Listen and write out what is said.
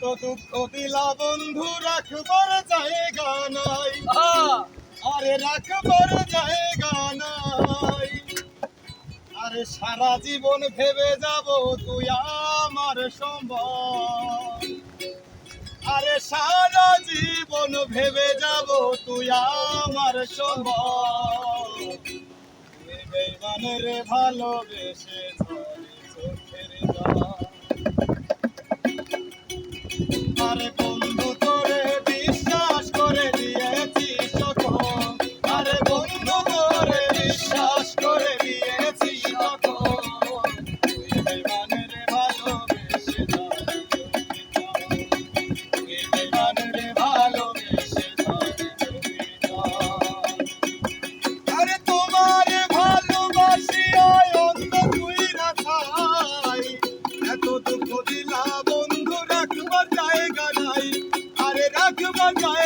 কৌতুক দিলা বন্ধু রাখবার জায়গা নাই। আরে রাখবার জায়গা নাই। আরে সারা জীবন ভেবে যাব তুই আমার সম্ভব আরে সারা জীবন ভেবে যাব তুই আমার সম্ভব বেমানের ভালোবেসে I alma